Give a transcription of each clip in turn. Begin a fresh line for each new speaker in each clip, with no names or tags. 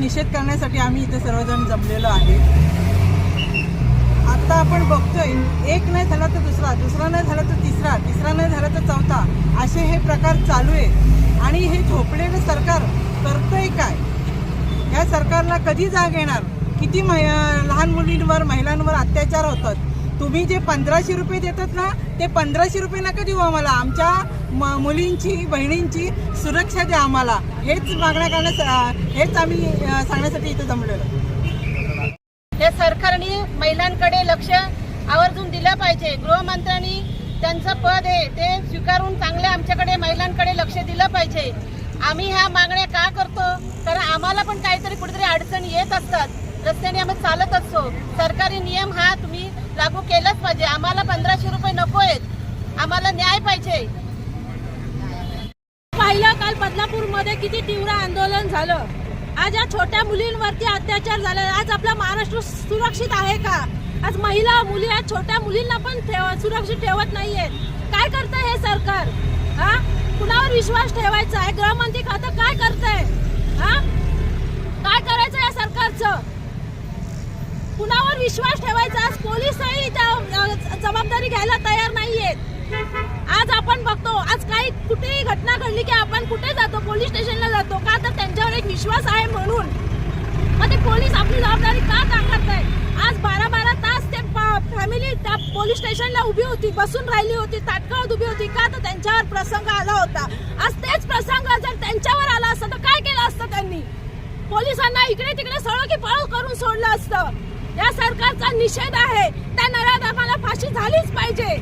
निषेध करण्यासाठी आम्ही इथे सर्वजण जमलेलो आहे. आता आपण बघतोय एक नाही झाला तर दुसरा दुसरा नाही झाला तर तिसरा तिसरा नाही झाला तर चौथा असे हे प्रकार चालू आहे आणि हे झोपलेलं सरकार करतंय काय? या सरकारला कधी जाग येणार? किती मह लहान मुलींवर महिलांवर अत्याचार होतात. तुम्ही जे पंधराशे रुपये देतात ना ते पंधराशे रुपये नका देऊ आम्हाला. आमच्या म- मुलींची बहिणींची सुरक्षा द्या आम्हाला. हेच मागण्या करण्यास हेच आम्ही सांगण्यासाठी इथं जमलेलो
हे सरकारने महिलांकडे लक्ष आवर्जून दिलं पाहिजे. गृहमंत्र्यांनी त्यांचं पद आहे ते स्वीकारून चांगले आमच्याकडे महिलांकडे लक्ष दिलं पाहिजे. आम्ही ह्या मागण्या का करतो? कारण आम्हाला पण काहीतरी कुठेतरी अडचणी येत असतात. रस्त्याने आम्ही चालत असतो. सरकारी नियम हा लागू केलंच पाहिजे. आम्हाला पंधराशे रुपये नको आहेत. आम्हाला न्याय पाहिजे.
पाहिलं काल बदलापूरमध्ये किती तीव्र आंदोलन झालं. आज या छोट्या मुलींवरती अत्याचार झाला. आज आपला महाराष्ट्र सुरक्षित आहे का? आज महिला मुली आज छोट्या मुलींना पण ठेव- सुरक्षित ठेवत नाहीयेत काय करतंय हे सरकार? हा? कुणावर विश्वास ठेवायचा आहे? गृहमंत्री आता काय विश्वास ठेवायचा. आज पोलीसही त्या- जबाबदारी घ्यायला तयार नाहीयेत. आज आपण बघतो आज काही कुठेही घटना घडली की आपण कुठे जातो? पोलीस स्टेशनला जातो. का तर त्यांच्यावर एक विश्वास आहे म्हणून. मग ते पोलीस आपली जबाबदारी का टाकत नाही आज बारा बारा तास ते फॅमिली त्या पोलीस स्टेशनला उभी होती बसून राहिली होती ताटकळत उभी होती. का तर त्यांच्यावर प्रसंग आला होता. आज तेच प्रसंग जर त्यांच्यावर आला असता तर काय केलं असतं त्यांनी? पोलिसांना इकडे तिकडे सळो की पळ करून सोडलं असतं. या सरकारचा निषेध आहे. त्या नराधमाला फाशी झालीच पाहिजे.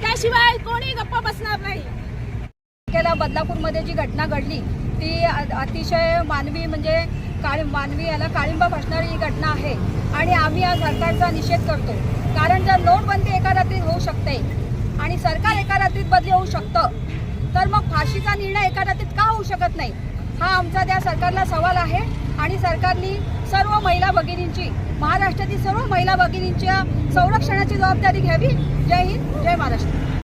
त्याशिवाय कोणी गप्प बसणार नाही.
केला बदलापूरमध्ये जी घटना घडली ती अतिशय मानवी म्हणजे काळी मानवी याला काळिंबा फासणारी ही घटना आहे. आणि आम्ही या सरकारचा निषेध करतो. कारण जर नोटबंदी एका रात्रीत होऊ शकते आणि सरकार एका रात्रीत बदली होऊ शकतं तर मग फाशीचा निर्णय एका रात्रीत का होऊ शकत नाही? हा आमचा त्या सरकारला सवाल आहे आणि सरकारनी सर्व महिला भगिनींची महाराष्ट्रातील सर्व महिला भगिनींच्या संरक्षणाची जबाबदारी घ्यावी. जय हिंद जय महाराष्ट्र.